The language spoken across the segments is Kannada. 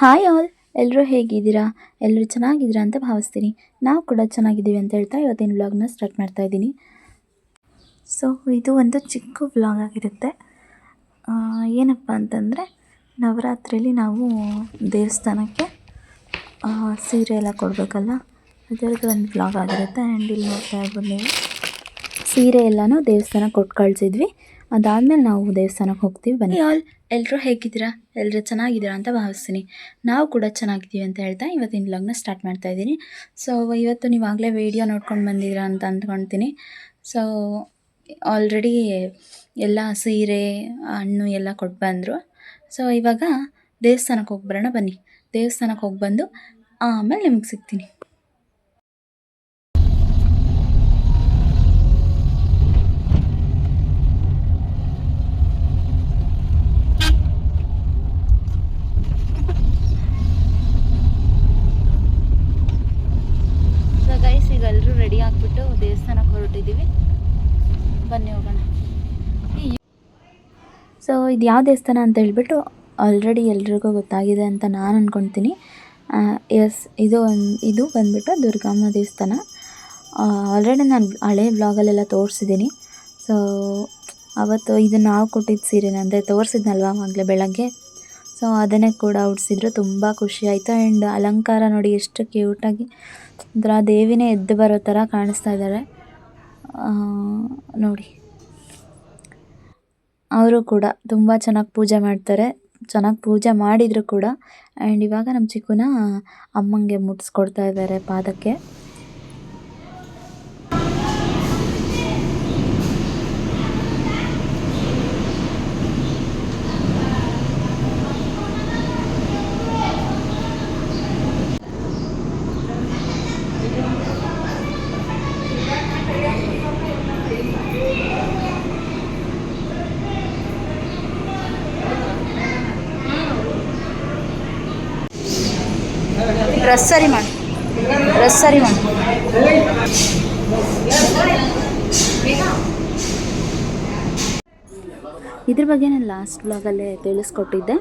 ಹಾಯ್ ಆಲ್ ಎಲ್ಲರೂ ಹೇಗಿದ್ದೀರಾ? ಎಲ್ಲರೂ ಚೆನ್ನಾಗಿದ್ದೀರಾ ಅಂತ ಭಾವಿಸ್ತೀನಿ. ನಾವು ಕೂಡ ಚೆನ್ನಾಗಿದ್ದೀವಿ ಅಂತ ಹೇಳ್ತಾ ಇವತ್ತಿನ ವ್ಲಾಗ್ನ ಸ್ಟಾರ್ಟ್ ಮಾಡ್ತಾ ಇದ್ದೀನಿ. ಸೊ ಇದು ಒಂದು ಚಿಕ್ಕ ವ್ಲಾಗ್ ಆಗಿರುತ್ತೆ. ಏನಪ್ಪ ಅಂತಂದರೆ ನವರಾತ್ರಿಯಲ್ಲಿ ನಾವು ದೇವಸ್ಥಾನಕ್ಕೆ ಸೀರೆ ಎಲ್ಲ ಕೊಡಬೇಕಲ್ಲ? ಅದರದ್ದು ಒಂದು ವ್ಲಾಗ್ ಆಗಿರುತ್ತೆ. ಆ್ಯಂಡ್ ಇಲ್ಲಿ ನೋಡ್ತಾ ಇರ್ಬೋದು ನೀವು. ಸೀರೆ ಎಲ್ಲನೂ ದೇವಸ್ಥಾನಕ್ಕೆ ಕೊಟ್ಟು ಕಳಿಸಿದ್ವಿ. ಅದಾದಮೇಲೆ ನಾವು ದೇವಸ್ಥಾನಕ್ಕೆ ಹೋಗ್ತೀವಿ. ಬನ್ನಿ. ಆಲ್ ಎಲ್ಲರೂ ಹೇಗಿದ್ದೀರಾ? ಎಲ್ಲರೂ ಚೆನ್ನಾಗಿದ್ದೀರಾ ಅಂತ ಭಾವಿಸ್ತೀನಿ. ನಾವು ಕೂಡ ಚೆನ್ನಾಗಿದ್ದೀವಿ ಅಂತ ಹೇಳ್ತಾ ಇವತ್ತಿನ ಲಗ್ನ ಸ್ಟಾರ್ಟ್ ಮಾಡ್ತಾ ಇದ್ದೀನಿ. ಸೊ ಇವತ್ತು ನೀವಾಗಲೇ ವೀಡಿಯೋ ನೋಡ್ಕೊಂಡು ಬಂದಿದ್ದೀರಾ ಅಂತ ಅಂದ್ಕೊಳ್ತೀನಿ ಸೊ ಆಲ್ರೆಡಿ ಎಲ್ಲ ಸೀರೆ, ಹಣ್ಣು ಎಲ್ಲ ಕೊಟ್ಟು ಬಂದರು. ಸೊ ಇವಾಗ ದೇವಸ್ಥಾನಕ್ಕೆ ಹೋಗಿ ಬರೋಣ ಬನ್ನಿ. ದೇವಸ್ಥಾನಕ್ಕೆ ಹೋಗಿ ಬಂದು ಆಮೇಲೆ ನಿಮ್ಗೆ ಸಿಗ್ತೀನಿ ಸೊ ಗೈಸ್ ಈಗ ಎಲ್ಲರೂ ರೆಡಿ ಆಗಿಬಿಟ್ಟು ದೇವಸ್ಥಾನಕ್ಕೆ ಹೊರಟಿದ್ದೀವಿ ಬನ್ನಿ ಹೋಗೋಣ ಸೊ ಇದು ಯಾವ ದೇವಸ್ಥಾನ ಅಂತ ಹೇಳ್ಬಿಟ್ಟು ಆಲ್ರೆಡಿ ಎಲ್ರಿಗೂ ಗೊತ್ತಾಗಿದೆ ಅಂತ ನಾನು ಅಂದ್ಕೊಳ್ತೀನಿ ಎಸ್ ಇದು ಒಂದು, ಇದು ಬಂದುಬಿಟ್ಟು ದುರ್ಗಮ್ಮ ದೇವಸ್ಥಾನ. ಆಲ್ರೆಡಿ ನಾನು ಹಳೆ ಬ್ಲಾಗಲ್ಲೆಲ್ಲ ತೋರಿಸಿದ್ದೀನಿ. ಸೊ ಅವತ್ತು ಇದು ನಾವು ಕೊಟ್ಟಿದ್ದ ಸೀರೆನ ಅಂದರೆ ತೋರಿಸಿದ್ನಲ್ವ ಆಗಲೇ ಬೆಳಗ್ಗೆ? ಸೊ ಅದನ್ನೇ ಕೂಡ ಉಡಿಸಿದ್ರು. ತುಂಬ ಖುಷಿ ಆಯಿತು. ಆ್ಯಂಡ್ ಅಲಂಕಾರ ನೋಡಿ ಎಷ್ಟು ಕ್ಯೂಟಾಗಿ ಒಂಥರ ದೇವಿನೇ ಎದ್ದು ಬರೋ ಥರ ಕಾಣಿಸ್ತಾ ಇದ್ದಾರೆ ನೋಡಿ. ಅವರು ಕೂಡ ತುಂಬ ಚೆನ್ನಾಗಿ ಪೂಜೆ ಮಾಡ್ತಾರೆ. ಚೆನ್ನಾಗಿ ಪೂಜೆ ಮಾಡಿದರು ಕೂಡ. ಆ್ಯಂಡ್ ಇವಾಗ ನಮ್ಮ ಚಿಕ್ಕುನ ಅಮ್ಮನಿಗೆ ಮುಟ್ಟಿಸ್ಕೊಡ್ತಾ ಇದ್ದಾರೆ ಪಾದಕ್ಕೆ. ಡ್ರೆಸ್ ಸರಿ ಮಾಡಿ ಡ್ರೆಸ್ ಸರಿ ಮಾಡಿ ಇದ್ರ ಬಗ್ಗೆ ನಾನು ಲಾಸ್ಟ್ ಬ್ಲಾಗಲ್ಲೇ ತಿಳಿಸ್ಕೊಟ್ಟಿದ್ದೆ.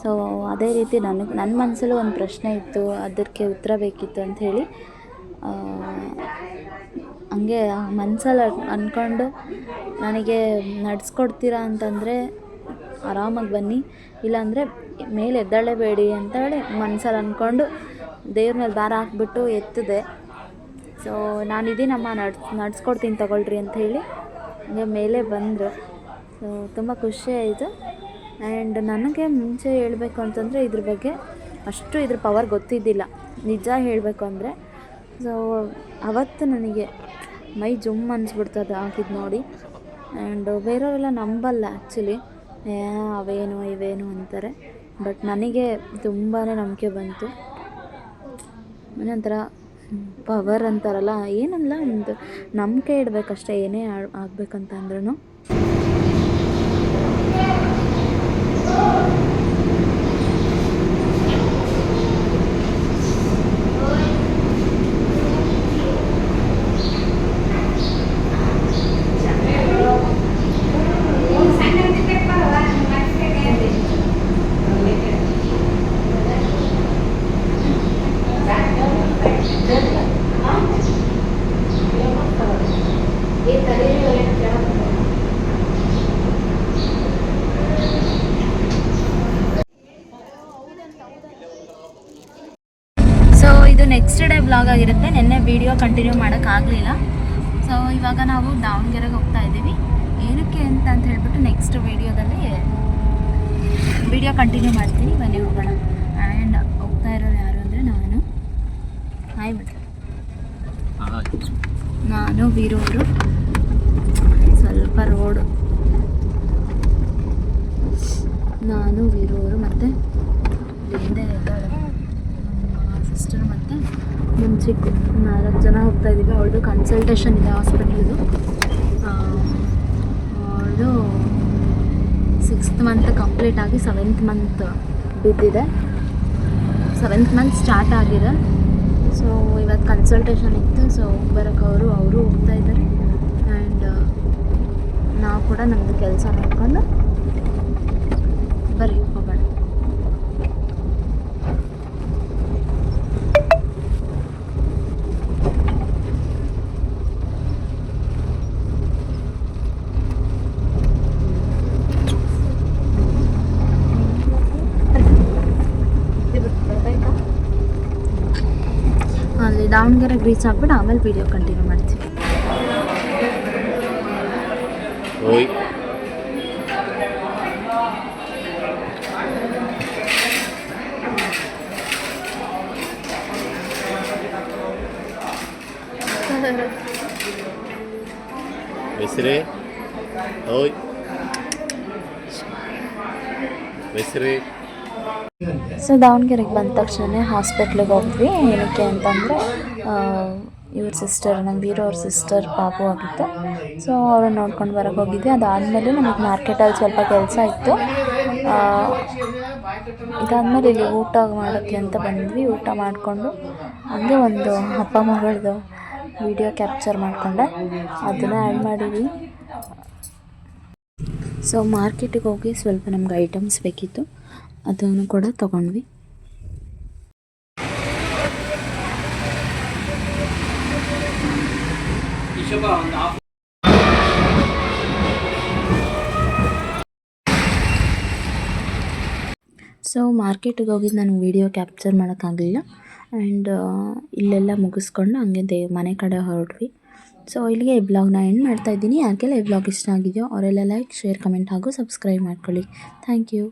ಸೊ ಅದೇ ರೀತಿ ನನಗೆ ನನ್ನ ಮನಸ್ಸಲ್ಲೂ ಒಂದು ಪ್ರಶ್ನೆ ಇತ್ತು, ಅದಕ್ಕೆ ಉತ್ತರ ಬೇಕಿತ್ತು ಅಂತ ಹೇಳಿ. ಹಂಗೆ ಮನಸ್ಸಲ್ಲಿ ಅಂದ್ಕೊಂಡು ನನಗೆ ನಡೆಸ್ಕೊಡ್ತೀರಾ ಅಂತಂದರೆ ಆರಾಮಾಗಿ ಬನ್ನಿ. ಇಲ್ಲಾಂದರೆ ಮೇಲೆ ಎದ್ದಾಳೆಬೇಡಿ ಅಂತ ಹೇಳಿ ಮನ್ಸಲ್ಲಿ ಅಂದ್ಕೊಂಡು ದೇವ್ರ ಮೇಲೆ ಭಾರ ಹಾಕ್ಬಿಟ್ಟು ಎತ್ತಿದೆ. ಸೊ ನಾನು ಇದೀನಮ್ಮ ನಡ್ಸ್, ನಡ್ಸ್ಕೊಡ್ತೀನಿ ತಗೊಳ್ರಿ ಅಂತ ಹೇಳಿ ಹಂಗೆ ಮೇಲೆ ಬಂದರು. ಸೊ ತುಂಬ ಖುಷಿ ಆಯಿತು. ಆ್ಯಂಡ್ ನನಗೆ ಮುಂಚೆ ಹೇಳಬೇಕು ಅಂತಂದರೆ ಇದ್ರ ಬಗ್ಗೆ ಅಷ್ಟು ಇದ್ರ ಪವರ್ ಗೊತ್ತಿದ್ದಿಲ್ಲ. ನಿಜ ಹೇಳಬೇಕು ಅಂದರೆ. ಸೊ ಅವತ್ತು ನನಗೆ ಮೈ ಜುಮ್ ಅನಿಸ್ಬಿಡ್ತದೆ ಹಾಕಿದ್ದು ನೋಡಿ. ಆ್ಯಂಡ್ ಬೇರೆಯವರೆಲ್ಲ ನಂಬಲ್ಲ ಆ್ಯಕ್ಚುಲಿ ಏ, ಅವೇನು, ಇವೇನು ಅಂತಾರೆ. ಬಟ್ ನನಗೆ ತುಂಬಾ ನಂಬಿಕೆ ಬಂತು. ಒಂಥರ ಪವರ್ ಅಂತಾರಲ್ಲ ಏನಲ್ಲ ಒಂದು ನಂಬಿಕೆ ಇಡಬೇಕಷ್ಟೇ ಏನೇ ಆಗ್ಬೇಕಂತ ಅಂದ್ರೂ ಸೊ ಇದು ನೆಕ್ಸ್ಟ್ ಡೇ ಬ್ಲಾಗ್ ಆಗಿರುತ್ತೆ. ನಿನ್ನೆ ವಿಡಿಯೋ ಕಂಟಿನ್ಯೂ ಮಾಡೋಕ್ಕಾಗಲಿಲ್ಲ ಸೊ ಇವಾಗ ನಾವು ದಾವಣಗೆರೆಗೆ ಹೋಗ್ತಾ ಇದ್ದೀವಿ. ಏನಕ್ಕೆ ಅಂತ ಅಂತ ಹೇಳ್ಬಿಟ್ಟು ನೆಕ್ಸ್ಟ್ ವಿಡಿಯೋದಲ್ಲಿ ವಿಡಿಯೋ ಕಂಟಿನ್ಯೂ ಮಾಡ್ತೀನಿ. ಬನ್ನಿ ಹೋಗೋಣ. ಆ್ಯಂಡ್ ಹೋಗ್ತಾ ಇರೋರು ಯಾರು ಅಂದರೆ ನಾನು. ಹಾಯ್ ಬಿಡ್ರಿ ನಾನು ಬೀರೂರು ಸ್ವಲ್ಪ ರೋಡು ನಾನು ವೀರೂರು ಮತ್ತು ಹಿಂದೆ ಇದ್ದಾಳೆ ನಮ್ಮ ಸಿಸ್ಟರ್ ಮತ್ತು ನಮ್ಮ ಚಿಕ್ಕ ನಾಲ್ಕು ಜನ ಹೋಗ್ತಾ ಇದ್ದೀವಿ. ಅವಳದು ಕನ್ಸಲ್ಟೇಷನ್ ಇದೆ ಹಾಸ್ಪಿಟ್ಲಿದು ಅವಳದು ಸಿಕ್ಸ್ತ್ ಮಂತ್ ಕಂಪ್ಲೀಟ್ ಆಗಿ ಸೆವೆಂತ್ ಮಂತ್ ಬಿದ್ದಿದೆ. ಸೆವೆಂತ್ ಮಂತ್ ಸ್ಟಾರ್ಟ್ ಆಗಿದೆ. ಸೊ ಇವತ್ತು ಕನ್ಸಲ್ಟೇಷನ್ ಇತ್ತು. ಸೊ ಬರೋಕ್ಕೆ ಅವರು ಅವರು ಹೋಗ್ತಾ ಇದ್ದಾರೆ. ಆ್ಯಂಡ್ ನಾವು ಕೂಡ ನಮ್ಮದು ಕೆಲಸ ನೋಡ್ಕೊಂಡು ಬರೀ ಹೋಗೋಣ ದಾವಣಗೆರೆಗೆ ರೀಚ್ ಆಗ್ಬಿಟ್ಟು ಆಮೇಲೆ ವಿಡಿಯೋ ಕಂಟಿನ್ಯೂ ಮಾಡ್ತೀವಿ. ಹೆಸರೇ ಓಯ್. ಹೆಸರೇ ಸೊ ದಾವಣಗೆರೆಗೆ ಬಂದ ತಕ್ಷಣ ಹಾಸ್ಪಿಟ್ಲಿಗೆ ಹೋದ್ವಿ. ಏನಕ್ಕೆ ಅಂತಂದರೆ ಇವ್ರ ಸಿಸ್ಟರ್ ನಮ್ಮ ಬೀರೋ ಅವ್ರ ಸಿಸ್ಟರ್ ಪಾಪು ಆಗಿತ್ತು. ಸೊ ಅವ್ರನ್ನ ನೋಡ್ಕೊಂಡು ಬರೋಕ್ಕೆ ಹೋಗಿದ್ವಿ. ಅದಾದಮೇಲೆ ನಮಗೆ ಮಾರ್ಕೆಟಲ್ಲಿ ಸ್ವಲ್ಪ ಕೆಲಸ ಇತ್ತು. ಇದಾದಮೇಲೆ ಇಲ್ಲಿ ಊಟ ಮಾಡೋಕ್ಕೆ ಅಂತ ಬಂದ್ವಿ. ಊಟ ಮಾಡಿಕೊಂಡು ಹಂಗೆ ಒಂದು ಅಪ್ಪ ಮಗಳದು ವಿಡಿಯೋ ಕ್ಯಾಪ್ಚರ್ ಮಾಡಿಕೊಂಡೆ. ಅದನ್ನು ಆ್ಯಡ್ ಮಾಡಿದ್ವಿ. ಸೊ ಮಾರ್ಕೆಟಿಗೆ ಹೋಗಿ ಸ್ವಲ್ಪ ನಮ್ಗೆ ಐಟಮ್ಸ್ ಬೇಕಿತ್ತು. ಅದನ್ನು ಕೂಡ ತಗೊಂಡ್ವಿ. ಸೊ ಮಾರ್ಕೆಟಿಗೆ ಹೋಗಿದ್ದು ನಾನು ವೀಡಿಯೋ ಕ್ಯಾಪ್ಚರ್ ಮಾಡೋಕ್ಕಾಗಲಿಲ್ಲ ಆ್ಯಂಡ್ ಇಲ್ಲೆಲ್ಲ ಮುಗಿಸ್ಕೊಂಡು ಹಂಗೆ ದೇ, ಮನೆ ಕಡೆ ಹೊರಟ್ವಿ. ಸೊ ಇಲ್ಲಿಗೆ ಈ ಬ್ಲಾಗ್ನ ಎಂಡ್ ಮಾಡ್ತಾಯಿದ್ದೀನಿ ಯಾಕೆಲ್ಲ ಈ ಬ್ಲಾಗ್ ಇಷ್ಟ ಆಗಿದೆಯೋ, ಅವರೆಲ್ಲ ಲೈಕ್ ಶೇರ್ ಕಮೆಂಟ್ ಹಾಗೂ ಸಬ್ಸ್ಕ್ರೈಬ್ ಮಾಡ್ಕೊಳ್ಳಿ. Thank you